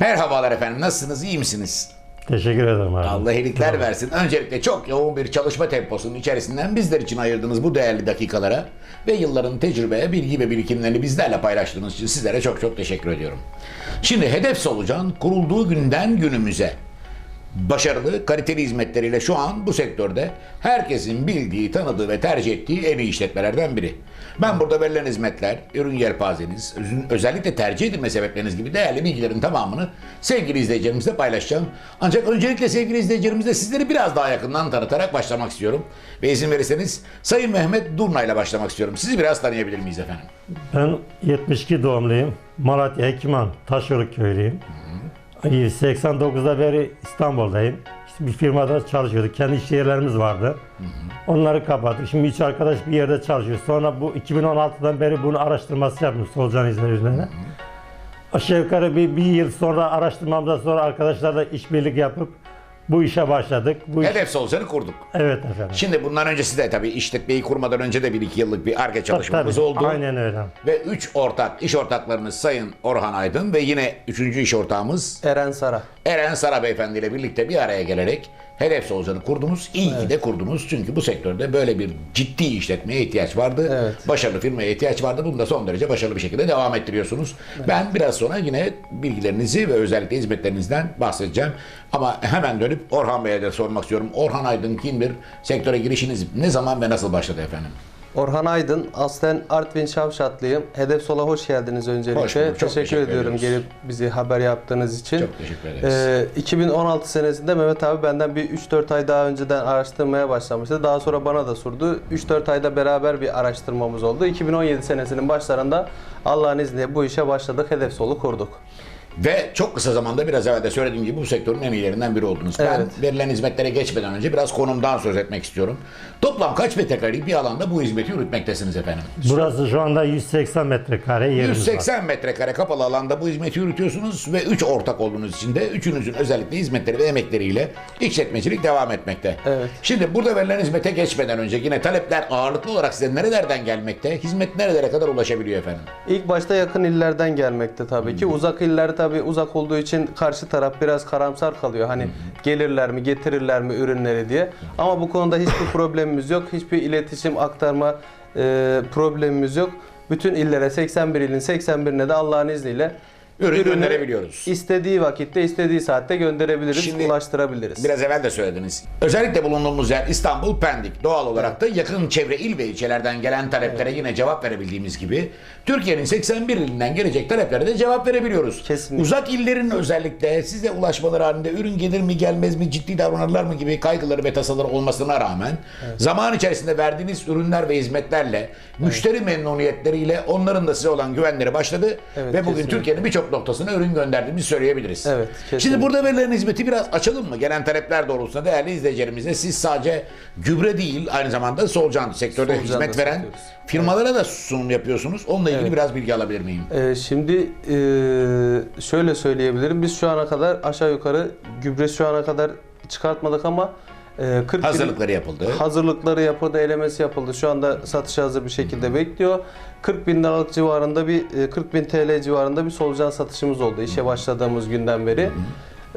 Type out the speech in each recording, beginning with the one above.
Merhabalar efendim. Nasılsınız? İyi misiniz? Teşekkür ederim abi. Allah iyilikler versin. Öncelikle çok yoğun bir çalışma temposunun içerisinden bizler için ayırdığınız bu değerli dakikalara ve yılların tecrübe, bilgi ve birikimlerini bizlerle paylaştığınız için sizlere çok çok teşekkür ediyorum. Şimdi Hedef Solucan kurulduğu günden günümüze başarılı, kaliteli hizmetleriyle şu an bu sektörde herkesin bildiği, tanıdığı ve tercih ettiği en iyi işletmelerden biri. Ben burada verilen hizmetler, ürün yelpazeniz, özellikle tercih edilme sebepleriniz gibi değerli bilgilerin tamamını sevgili izleyicilerimizle paylaşacağım. Ancak öncelikle sevgili izleyicilerimizle sizleri biraz daha yakından tanıtarak başlamak istiyorum. Ve izin verirseniz Sayın Mehmet Durna ile başlamak istiyorum. Sizi biraz tanıyabilir miyiz efendim? Ben 72 doğumluyum. Malatya Hekiman, Taşyoluk köylüyüm. 89'da beri İstanbul'dayım. İşte bir firmada çalışıyorduk. Kendi iş yerlerimiz vardı. Onları kapattık. Şimdi üç arkadaş bir yerde çalışıyor. Sonra bu 2016'dan beri bunu araştırması yaptım solucan izleri üzerine. Aşağı yukarı bir, bir yıl sonra araştırmamdan sonra arkadaşlarla işbirlik yapıp bu işe başladık. Bu iş... Hedef Solucan'ı kurduk. Evet efendim. Şimdi bundan öncesi de tabii işletmeyi kurmadan önce de bir iki yıllık bir ARGE çalışmamız Tabii, oldu. Aynen öyle. Ve üç ortak iş ortaklarımız Sayın Orhan Aydın ve yine üçüncü iş ortağımız Eren Sara. Eren Sara Beyefendi ile birlikte bir araya gelerek Hedef Solucan'ı kurdunuz. İyi ki de kurdunuz. Çünkü bu sektörde böyle bir ciddi işletmeye ihtiyaç vardı. Evet. Başarılı firmaya ihtiyaç vardı. Bunu da son derece başarılı bir şekilde devam ettiriyorsunuz. Ben biraz sonra yine bilgilerinizi ve özellikle hizmetlerinizden bahsedeceğim. Ama hemen dönüp Orhan Bey'e de sormak istiyorum. Orhan Aydın kimdir? Sektöre girişiniz ne zaman ve nasıl başladı efendim? Orhan Aydın, aslen Artvin Şavşatlıyım. Hedef Sol'a hoş geldiniz öncelikle. Hoş bulduk, çok teşekkür, teşekkür ediyorum ediyoruz. gelip bizi haber yaptığınız için. Çok teşekkür ederiz. Ee, 2016 senesinde Mehmet abi benden bir 3-4 ay daha önceden araştırmaya başlamıştı. Daha sonra bana da sordu. 3-4 ayda beraber bir araştırmamız oldu. 2017 senesinin başlarında Allah'ın izniyle bu işe başladık. Hedef Sol'u kurduk. Ve çok kısa zamanda biraz evvel de söylediğim gibi bu sektörün en iyilerinden biri oldunuz. Ben Evet. verilen hizmetlere geçmeden önce biraz konumdan söz etmek istiyorum. Toplam kaç metrekarelik bir alanda bu hizmeti yürütmektesiniz efendim? Burası şu anda 180 metrekare yerimiz var. 180 metrekare kapalı alanda bu hizmeti yürütüyorsunuz ve 3 ortak olduğunuz için de üçünüzün özellikle hizmetleri ve emekleriyle işletmecilik devam etmekte. Evet. Şimdi burada verilen hizmete geçmeden önce yine talepler ağırlıklı olarak size nerelerden gelmekte? Hizmet nerelere kadar ulaşabiliyor efendim? İlk başta yakın illerden gelmekte tabii ki. Uzak iller tabii uzak olduğu için karşı taraf biraz karamsar kalıyor. Hani gelirler mi, getirirler mi ürünleri diye. Ama bu konuda hiçbir problemimiz yok. Hiçbir iletişim aktarma e, problemimiz yok. Bütün illere 81 ilin 81'ine de Allah'ın izniyle Ürün gönderebiliyoruz. istediği vakitte, istediği saatte gönderebiliriz, Şimdi- ulaştırabiliriz. Biraz evvel de söylediniz. Özellikle bulunduğumuz yer İstanbul Pendik. Doğal olarak da yakın çevre il ve ilçelerden gelen taleplere yine cevap verebildiğimiz gibi Türkiye'nin 81 ilinden gelecek taleplere de cevap verebiliyoruz. Kesinlikle. Uzak illerin özellikle size ulaşmaları halinde ürün gelir mi gelmez mi ciddi davranırlar mı gibi kaygıları ve tasaları olmasına rağmen zaman içerisinde verdiğiniz ürünler ve hizmetlerle müşteri memnuniyetleriyle onların da size olan güvenleri başladı Evet, ve bugün kesinlikle. Türkiye'nin birçok noktasına ürün gönderdiğimizi söyleyebiliriz. Evet, Şimdi kesinlikle. burada verilen hizmeti biraz açalım mı? Gelen talepler doğrultusunda değerli izleyicilerimize siz sadece gübre değil aynı zamanda solucan sektörde Solucan hizmet veren satıyoruz. firmalara da sunum yapıyorsunuz. Onunla ilgili Evet. biraz bilgi alabilir miyim? Ee, şimdi e, şöyle söyleyebilirim. Biz şu ana kadar aşağı yukarı gübre şu ana kadar çıkartmadık ama e, 40 bin- Hazırlıkları yapıldı. hazırlıkları yapıldı, elemesi yapıldı. Şu anda satışa hazır bir şekilde bekliyor. 40 bin liralık civarında bir e, 40 bin TL civarında bir solucan satışımız oldu işe başladığımız günden beri.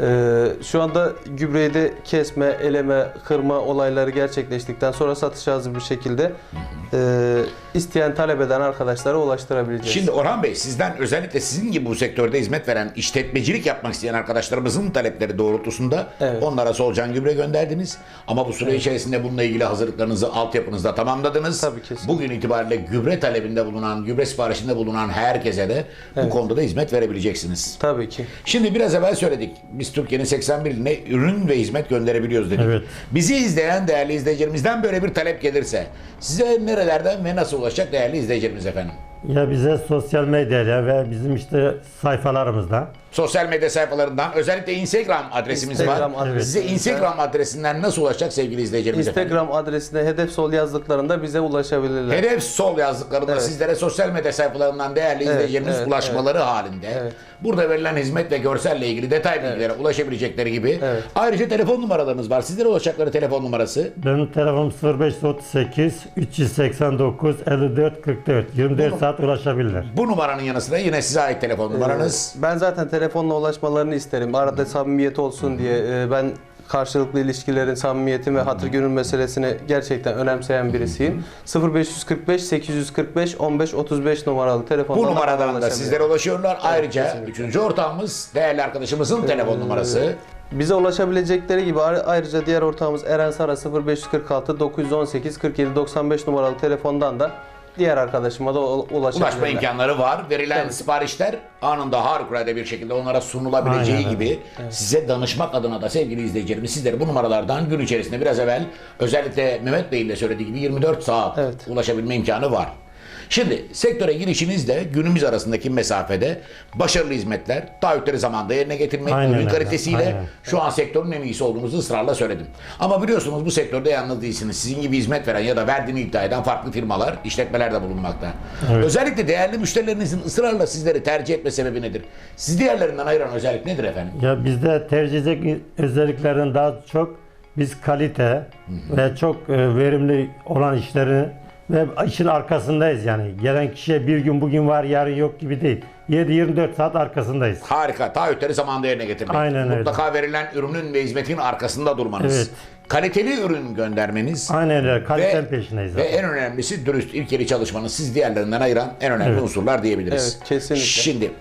Ee, şu anda gübreyi de kesme, eleme, kırma olayları gerçekleştikten sonra satışa hazır bir şekilde e, isteyen talep eden arkadaşlara ulaştırabileceğiz. Şimdi Orhan Bey sizden özellikle sizin gibi bu sektörde hizmet veren işletmecilik yapmak isteyen arkadaşlarımızın talepleri doğrultusunda Evet. onlara solucan gübre gönderdiniz. Ama bu süre içerisinde bununla ilgili hazırlıklarınızı altyapınızda tamamladınız. Tabii, kesinlikle. Bugün itibariyle gübre talebinde bulunan, gübre siparişinde bulunan herkese de bu konuda da hizmet verebileceksiniz. Tabii ki. Şimdi biraz evvel söyledik. Biz Türkiye'nin 81 iline ürün ve hizmet gönderebiliyoruz dedik. Evet. Bizi izleyen değerli izleyicilerimizden böyle bir talep gelirse size nerelerden ve nasıl ulaşacak değerli izleyicilerimiz efendim? Ya bize sosyal medyayla ve bizim işte sayfalarımızda Sosyal medya sayfalarından özellikle Instagram adresimiz Instagram var. adresimizden- Size Instagram adresinden nasıl ulaşacak sevgili izleyicilerimiz efendim? Instagram adresine hedef sol yazdıklarında bize ulaşabilirler. Hedef sol yazdıklarında Evet. sizlere sosyal medya sayfalarından değerli Evet, izleyicilerimiz evet, ulaşmaları halinde Evet. burada verilen hizmet ve görselle ilgili detay bilgilere ulaşabilecekleri gibi Evet. ayrıca telefon numaralarımız var. Sizlere ulaşacakları telefon numarası benim telefonum 0538 389 54 44 24 saat ulaşabilirler. Bu numaranın yanı sıra yine size ait telefon numaranız. Ben zaten telefonla ulaşmalarını isterim. Arada samimiyet olsun diye. Ee, ben karşılıklı ilişkilerin samimiyetin ve hatır gönül meselesini gerçekten önemseyen birisiyim. 0545 845 15 35 numaralı telefondan Bu numaradan da sizlere ulaşıyorlar. Ayrıca kesinlikle. üçüncü ortağımız değerli arkadaşımızın telefon numarası. Bize ulaşabilecekleri gibi ayrı- ayrıca diğer ortağımız Eren Sara 0546 918 47 95 numaralı telefondan da diğer arkadaşıma da ulaşabilirler. Ulaşma imkanları var. Verilen Tabii. siparişler anında harikulade bir şekilde onlara sunulabileceği Aynen gibi size danışmak adına da sevgili izleyicilerimiz sizlere bu numaralardan gün içerisinde biraz evvel özellikle Mehmet Bey'in de söylediği gibi 24 saat Evet. ulaşabilme imkanı var. Şimdi sektöre girişinizde günümüz arasındaki mesafede başarılı hizmetler, taahhütleri zamanda yerine getirmek, Aynen ürün kalitesiyle aynen. şu an sektörün en iyisi olduğunuzu ısrarla söyledim. Ama biliyorsunuz bu sektörde yalnız değilsiniz. Sizin gibi hizmet veren ya da verdiğini iddia eden farklı firmalar, işletmeler de bulunmakta. Evet. Özellikle değerli müşterilerinizin ısrarla sizleri tercih etme sebebi nedir? Sizi diğerlerinden ayıran özellik nedir efendim? Ya bizde tercih edecek özelliklerin daha çok biz kalite ve çok e, verimli olan işlerini ve işin arkasındayız yani. Gelen kişiye bir gün bugün var yarın yok gibi değil. 7-24 saat arkasındayız. Harika. Taahhütleri zamanında yerine getirmek. Aynen öyle. Mutlaka verilen ürünün ve hizmetin arkasında durmanız. Evet. Kaliteli ürün göndermeniz. Aynen öyle kalitenin peşindeyiz. ve zaten. en önemlisi dürüst, ilkeli çalışmanız siz diğerlerinden ayıran en önemli Evet. unsurlar diyebiliriz. Evet, kesinlikle. Şimdi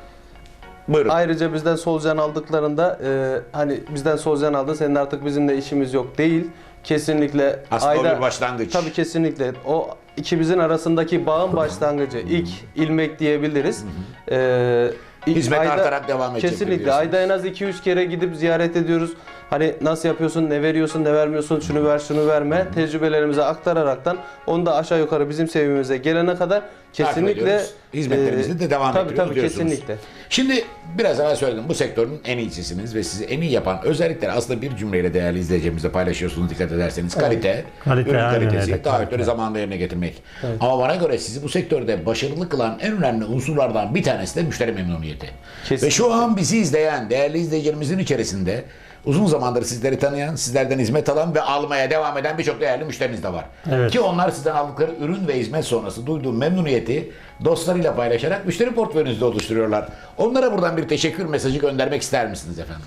buyurun. Ayrıca bizden solucan aldıklarında e, hani bizden solucan aldın senin artık bizimle işimiz yok değil. Kesinlikle Aslında o bir başlangıç. Tabii kesinlikle. O ikimizin arasındaki bağın başlangıcı. ilk ilmek diyebiliriz. Ee, ilk Hizmet artarak devam edecek Kesinlikle. diyorsunuz. Ayda en az 2-3 kere gidip ziyaret ediyoruz. Hani nasıl yapıyorsun, ne veriyorsun, ne vermiyorsun, şunu ver, şunu verme. Tecrübelerimize aktararaktan onu da aşağı yukarı bizim seviyemize gelene kadar kesinlikle ediyoruz. Hizmetlerimizi de devam tabii, ettiriyoruz Tabii diyorsunuz. kesinlikle. Şimdi biraz evvel söyledim bu sektörün en iyisisiniz ve sizi en iyi yapan özellikleri aslında bir cümleyle değerli izleyicilerimizle paylaşıyorsunuz dikkat ederseniz. Kalite, Kalite, ürün kalitesi, öyle, taahhütleri kalite. zamanında yerine getirmek. Ama bana göre sizi bu sektörde başarılı kılan en önemli unsurlardan bir tanesi de müşteri memnuniyeti. Kesinlikle. Ve şu an bizi izleyen değerli izleyicilerimizin içerisinde uzun zamandır sizleri tanıyan, sizlerden hizmet alan ve almaya devam eden birçok değerli müşteriniz de var. Evet. Ki onlar sizden aldıkları ürün ve hizmet sonrası duyduğu memnuniyeti dostlarıyla paylaşarak müşteri portföyünüzde oluşturuyorlar. Onlara buradan bir teşekkür mesajı göndermek ister misiniz efendim?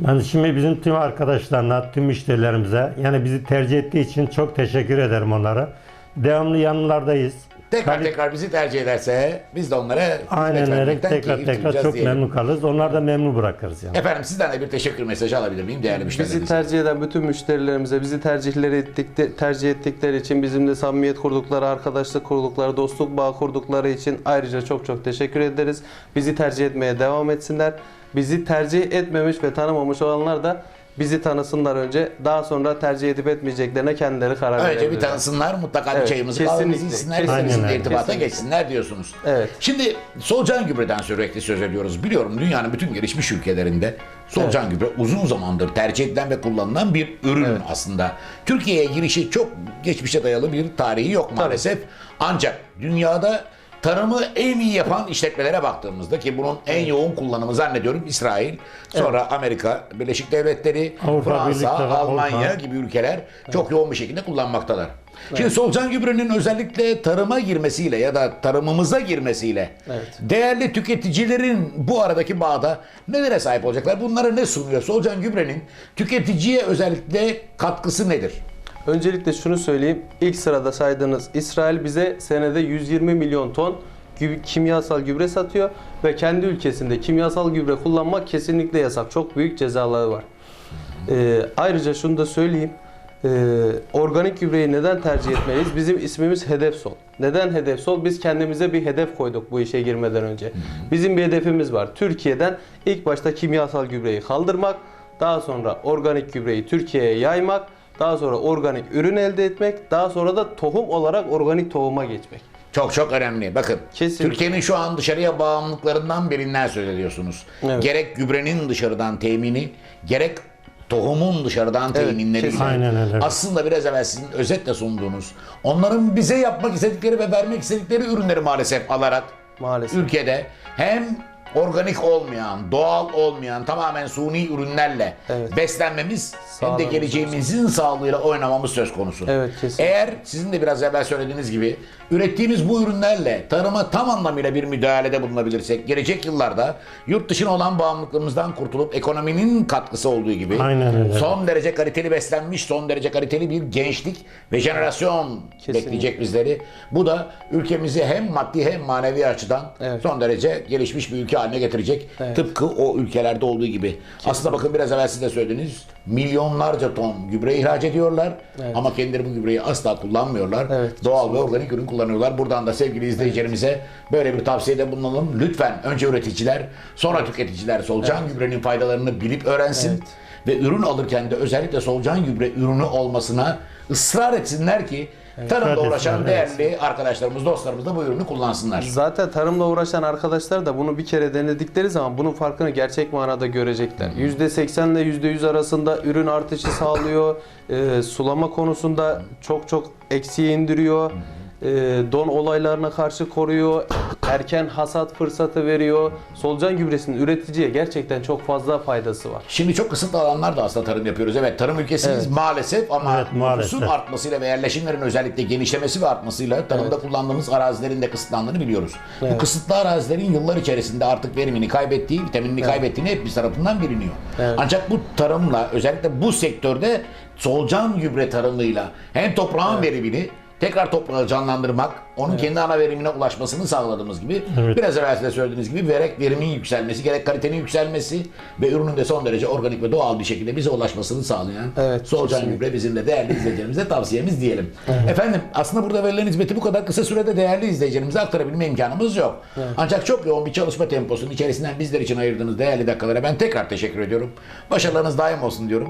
Ben şimdi bizim tüm arkadaşlarına, tüm müşterilerimize yani bizi tercih ettiği için çok teşekkür ederim onlara. Devamlı yanlarındayız. Tekrar Kali- tekrar bizi tercih ederse biz de onlara Aynen öyle. Tekrar tekrar çok diyelim. memnun kalırız. Onlar da memnun bırakırız yani. Efendim sizden de bir teşekkür mesajı alabilir miyim değerli Bizi müşterilerimiz? tercih eden bütün müşterilerimize, bizi tercihleri ettikte, tercih ettikleri için, bizimle samimiyet kurdukları, arkadaşlık kurdukları, dostluk bağı kurdukları için ayrıca çok çok teşekkür ederiz. Bizi tercih etmeye devam etsinler. Bizi tercih etmemiş ve tanımamış olanlar da bizi tanısınlar önce. Daha sonra tercih edip etmeyeceklerine kendileri karar Önce bir verebilirler. tanısınlar, mutlaka bir Evet, çayımızı kesinlikle, kahvemizi içsinler, Aynen, irtibata kesinlikle. geçsinler diyorsunuz. Evet. Şimdi solucan gübreden sürekli söz ediyoruz. Biliyorum dünyanın bütün gelişmiş ülkelerinde solucan gübre uzun zamandır tercih edilen ve kullanılan bir ürün Evet. aslında. Türkiye'ye girişi çok geçmişe dayalı bir tarihi yok maalesef. Ancak dünyada tarımı en iyi yapan işletmelere baktığımızda ki bunun en yoğun kullanımı zannediyorum İsrail, sonra Amerika, Birleşik Devletleri, Avrupa Fransa, Birlikleri, Almanya Avrupa. gibi ülkeler çok yoğun bir şekilde kullanmaktalar. Şimdi solucan gübrenin özellikle tarıma girmesiyle ya da tarımımıza girmesiyle Evet. değerli tüketicilerin bu aradaki bağda nelere sahip olacaklar? Bunlara ne sunuyor? Solucan gübrenin tüketiciye özellikle katkısı nedir? Öncelikle şunu söyleyeyim. İlk sırada saydığınız İsrail bize senede 120 milyon ton kimyasal gübre satıyor ve kendi ülkesinde kimyasal gübre kullanmak kesinlikle yasak. Çok büyük cezaları var. Ee, ayrıca şunu da söyleyeyim. Ee, organik gübreyi neden tercih etmeliyiz? Bizim ismimiz Hedef Sol. Neden Hedef Sol? Biz kendimize bir hedef koyduk bu işe girmeden önce. Bizim bir hedefimiz var. Türkiye'den ilk başta kimyasal gübreyi kaldırmak, daha sonra organik gübreyi Türkiye'ye yaymak, daha sonra organik ürün elde etmek, daha sonra da tohum olarak organik tohuma geçmek. Çok çok önemli. Bakın Kesinlikle. Türkiye'nin şu an dışarıya bağımlılıklarından birinden söz ediyorsunuz. Evet. Gerek gübrenin dışarıdan temini, gerek tohumun dışarıdan Evet, teminleriyle. Aynen öyle. Aslında biraz evvel sizin özetle sunduğunuz, onların bize yapmak istedikleri ve vermek istedikleri ürünleri maalesef alarak Maalesef. ülkede hem organik olmayan, doğal olmayan, tamamen suni ürünlerle Evet. beslenmemiz hem de geleceğimizin sağlığıyla oynamamız söz konusu. Evet, kesinlikle. Eğer sizin de biraz evvel söylediğiniz gibi ürettiğimiz bu ürünlerle tarıma tam anlamıyla bir müdahalede bulunabilirsek gelecek yıllarda yurt dışına olan bağımlılıklarımızdan kurtulup ekonominin katkısı olduğu gibi Aynen öyle. son derece kaliteli beslenmiş, son derece kaliteli bir gençlik ve jenerasyon Kesinlikle. bekleyecek bizleri. Bu da ülkemizi hem maddi hem manevi açıdan Evet. son derece gelişmiş bir ülke haline getirecek. Evet. Tıpkı o ülkelerde olduğu gibi. Aslında bakın biraz evvel siz de söylediniz. Milyonlarca ton gübre ihraç ediyorlar Evet. ama kendileri bu gübreyi asla kullanmıyorlar. Evet, Doğal ve organik ürün kullanıyorlar. Buradan da sevgili izleyicilerimize böyle bir tavsiyede bulunalım. Lütfen önce üreticiler, sonra tüketiciler solucan gübrenin faydalarını bilip öğrensin. Evet. Ve ürün alırken de özellikle solucan gübre ürünü olmasına ısrar etsinler ki tarımla Dikkat uğraşan etsinler, evet. değerli arkadaşlarımız, dostlarımız da bu ürünü kullansınlar. Zaten tarımla uğraşan arkadaşlar da bunu bir kere denedikleri zaman bunun farkını gerçek manada görecekler. %80 ile %100 arasında ürün artışı sağlıyor. Ee, sulama konusunda çok çok eksiye indiriyor. Don olaylarına karşı koruyor. Erken hasat fırsatı veriyor. Solucan gübresinin üreticiye gerçekten çok fazla faydası var. Şimdi çok kısıtlı alanlarda aslında tarım yapıyoruz. Evet tarım ülkesiyiz Evet. maalesef ama Evet, maalesef. nüfusun artmasıyla ve yerleşimlerin özellikle genişlemesi ve artmasıyla tarımda kullandığımız arazilerin de kısıtlandığını biliyoruz. Bu Evet. kısıtlı arazilerin yıllar içerisinde artık verimini kaybettiği, vitaminini kaybettiğini hep tarafından biliniyor. Evet. Ancak bu tarımla özellikle bu sektörde solucan gübre tarımıyla hem toprağın verimini tekrar toprağı canlandırmak, onun kendi ana verimine ulaşmasını sağladığımız gibi Evet. biraz evvel size söylediğiniz gibi gerek verimin yükselmesi, gerek kalitenin yükselmesi ve ürünün de son derece organik ve doğal bir şekilde bize ulaşmasını sağlayan Evet, kesinlikle. gübre bizim de değerli izleyicilerimize tavsiyemiz diyelim. Efendim aslında burada verilen hizmeti bu kadar kısa sürede değerli izleyicilerimize aktarabilme imkanımız yok. Ancak çok yoğun bir çalışma temposunun içerisinden bizler için ayırdığınız değerli dakikalara ben tekrar teşekkür ediyorum. Başarılarınız daim olsun diyorum.